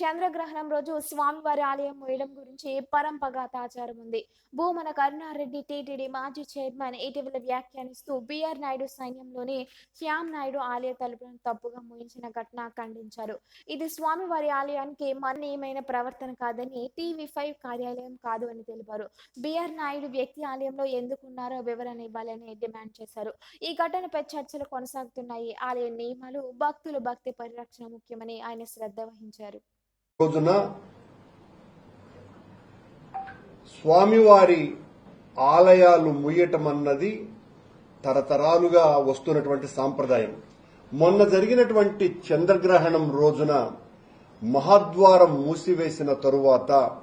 చంద్రగ్రహణం రోజు స్వామివారి ఆలయం మోయడం గురించి పరంపగాత ఆచారం ఉంది. భూమన కరుణారెడ్డి టీటీడీ మాజీ చైర్మన్ ఇటీవల వ్యాఖ్యానిస్తూ బిఆర్ నాయుడు సైన్యంలోని శ్యామ్ నాయుడు ఆలయ తలుపులను తప్పుగా మోయించిన ఘటన ఖండించారు. ఇది స్వామివారి ఆలయానికి మరణీయమైన ప్రవర్తన కాదని టీవీ ఫైవ్ కార్యాలయం కాదు అని తెలిపారు. బిఆర్ నాయుడు వ్యక్తి ఆలయంలో ఎందుకున్నారో వివరణ ఇవ్వాలని డిమాండ్ చేశారు. ఈ ఘటనపై చర్చలు కొనసాగుతున్నాయి. ఆలయ నియమాలు భక్తులు భక్తి పరిరక్షణ ముఖ్యమని ఆయన శ్రద్ధ వహించారు. రోజున స్వామివారి ఆలయాలు ముయ్యటం అన్నది తరతరాలుగా వస్తున్నటువంటి సాంప్రదాయం. మొన్న జరిగినటువంటి చంద్రగ్రహణం రోజున మహాద్వారం మూసివేసిన తరువాత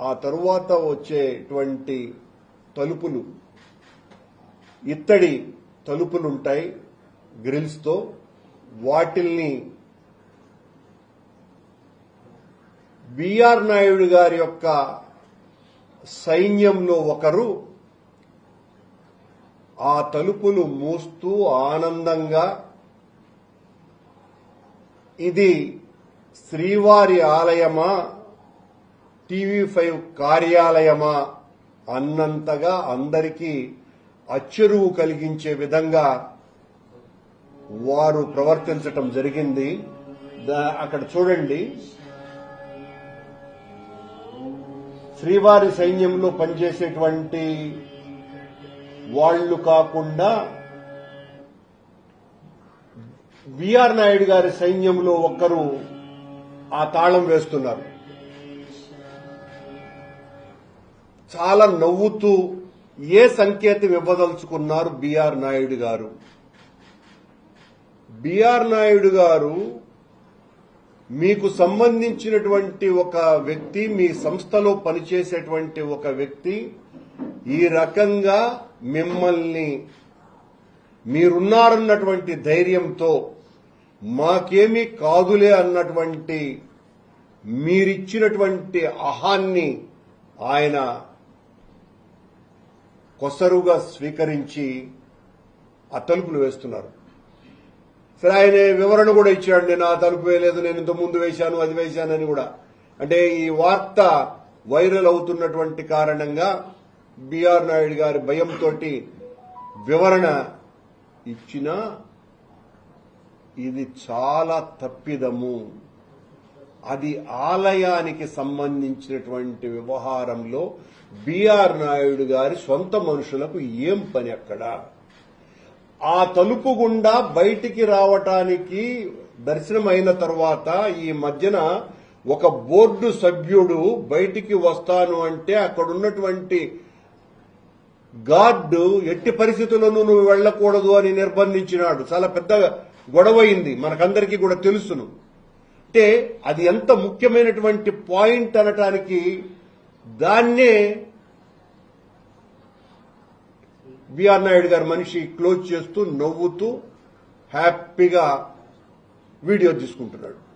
ఆ తరువాత వచ్చేటువంటి తలుపులు. ఇత్తడి తలుపులుంటాయి గ్రిల్స్తో. వాటిల్ని బిఆర్ నాయుడు గారి యొక్క సైన్యంలో ఒకరు ఆ తలుపులు మూస్తూ ఆనందంగా ఇది శ్రీవారి ఆలయమా టీవీ ఫైవ్ కార్యాలయమా అన్నంతగా అందరికీ అచ్చెరువు కలిగించే విధంగా వారు ప్రవర్తించటం జరిగింది. అక్కడ చూడండి. శ్రీవారి సైన్యంలో పనిచేసేటువంటి వాళ్ళు కాకుండా బిఆర్ నాయుడు గారి సైన్యంలో ఒక్కరు ఆ తాళం వేస్తున్నారు. చాలా నవ్వుతూ ఏ సంకేతం ఇవ్వదలుచుకున్నారు బిఆర్ నాయుడు గారు. బిఆర్ నాయుడు గారు మీకు సంబంధించినటువంటి ఒక వ్యక్తి మీ సంస్థలో పనిచేసేటువంటి ఒక వ్యక్తి ఈ రకంగా మిమ్మల్ని మీరున్నారన్నటువంటి ధైర్యంతో మాకేమీ కాదులే అన్నటువంటి మీరిచ్చినటువంటి అహాన్ని ఆయన కొసరుగా స్వీకరించి ఆ తలుపులు వేస్తున్నారు. సరే ఆయన వివరణ కూడా ఇచ్చాడు నేను ఆ తలుపు వేయలేదు నేను ఇంత ముందు వేశాను అది వేశానని కూడా. అంటే ఈ వార్త వైరల్ అవుతున్నటువంటి కారణంగా బిఆర్ నాయుడు గారి భయంతో వివరణ ఇచ్చినా ఇది చాలా తప్పిదము. అది ఆలయానికి సంబంధించినటువంటి వ్యవహారంలో బిఆర్ నాయుడు గారి సొంత మనుషులకు ఏం పని అక్కడ? ఆ తలుపు గుండా బయటికి రావటానికి దర్శనం అయిన తర్వాత ఈ మధ్యన ఒక బోర్డు సభ్యుడు బయటికి వస్తాను అంటే అక్కడున్నటువంటి గార్డు ఎట్టి పరిస్థితుల్లోనూ నువ్వు వెళ్ళకూడదు అని నిర్బంధించినాడు. చాలా పెద్ద గొడవైంది మనకందరికీ కూడా తెలుసును. అంటే అది ఎంత ముఖ్యమైనటువంటి పాయింట్ అనటానికి దాన్నే బిఆర్ నాయుడు గారి మనిషి క్లోజ్ చేస్తూ నవ్వుతూ హ్యాపీగా వీడియో తీసుకుంటున్నాడు.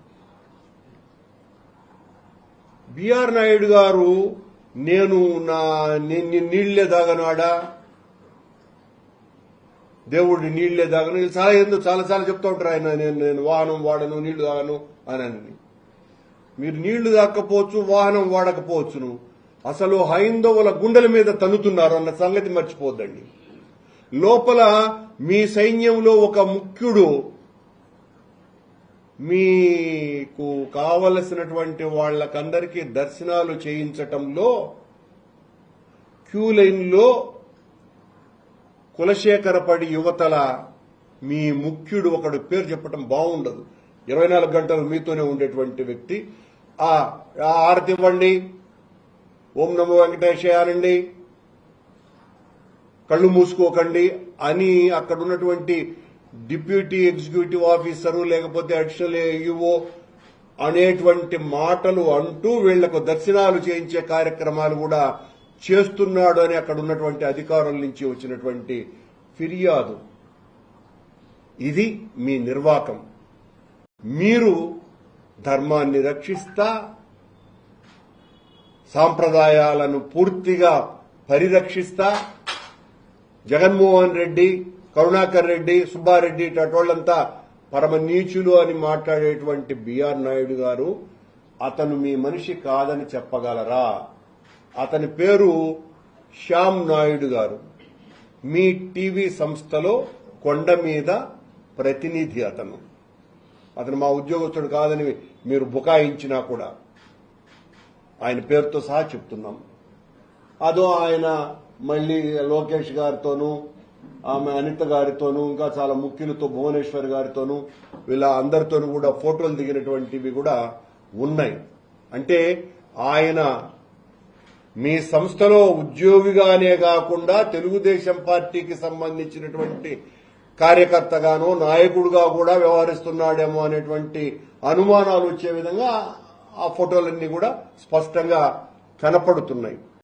బిఆర్ నాయుడు గారు నేను నా ని- నీళ్ళే దాగనాడా దేవుడి నీళ్ళే దాగను చాలా ఎందుకు చాలా చాలా చెప్తూ ఉంటారు ఆయన నేను నేను వాహనం వాడను నీళ్ళు తాగను అని మీరు నీళ్ళు దాక్కపోవచ్చు వాహనం వాడకపోవచ్చును. అసలు హైందవుల గుండెల మీద తన్నుతున్నారు అన్న సంగతి మర్చిపోద్దండి. లోపల మీ సైన్యంలో ఒక ముఖ్యుడు మీకు కావలసినటువంటి వాళ్ళకందరికీ దర్శనాలు చేయించటంలో క్యూ లైన్లో కులశేఖరపడి యువతల మీ ముఖ్యుడు ఒకడు పేరు చెప్పటం బాగుండదు. ఇరవై నాలుగు గంటలు మీతోనే ఉండేటువంటి వ్యక్తి. ఆ ఆరతి ఇవ్వండి ఓం నమో వెంకటేశయానండి కళ్ళు మూసుకోకండి అని అక్కడ ఉన్నటువంటి డిప్యూటీ ఎగ్జిక్యూటివ్ ఆఫీసరు లేకపోతే అడిషనల్ ఈఓ అనేటువంటి మాటలు అంటూ వీళ్ళకు దర్శనాలు చేయించే కార్యక్రమాలు కూడా చేస్తున్నాడు అని అక్కడ ఉన్నటువంటి అధికారుల నుంచి వచ్చినటువంటి ఫిర్యాదు. ఇది మీ నిర్వాకం. మీరు ధర్మాన్ని రక్షిస్తా సాంప్రదాయాలను పూర్తిగా పరిరక్షిస్తా జగన్మోహన్ రెడ్డి కరుణాకర్ రెడ్డి సుబ్బారెడ్డి అటోళ్ళంతా పరమ నీచులు అని మాట్లాడేటువంటి బిఆర్ నాయుడు గారు అతను మీ మనిషి కాదని చెప్పగలరా? అతని పేరు శ్యామ్ నాయుడు గారు. మీ టీవీ సంస్థలో కొండ మీద ప్రతినిధి అతను. అతను మా ఉద్యోగస్తుడు కాదని మీరు బుకాయించినా కూడా. ఆయన పేరుతో సహా చెప్తున్నాం. అదో ఆయన మళ్ళీ లోకేష్ గారితోనూ ఆమె అనిత గారితోనూ ఇంకా చాలా ముఖ్యులతో భువనేశ్వర్ గారితోనూ వీళ్ళ అందరితోనూ కూడా ఫోటోలు దిగినటువంటివి కూడా ఉన్నాయి. అంటే ఆయన మీ సంస్థలో ఉద్యోగిగానే కాకుండా తెలుగుదేశం పార్టీకి సంబంధించినటువంటి కార్యకర్తగానో నాయకుడుగా కూడా వ్యవహరిస్తున్నాడేమో అనేటువంటి అనుమానాలు వచ్చే విధంగా ఆ ఫోటోలన్నీ కూడా స్పష్టంగా కనపడుతున్నాయి.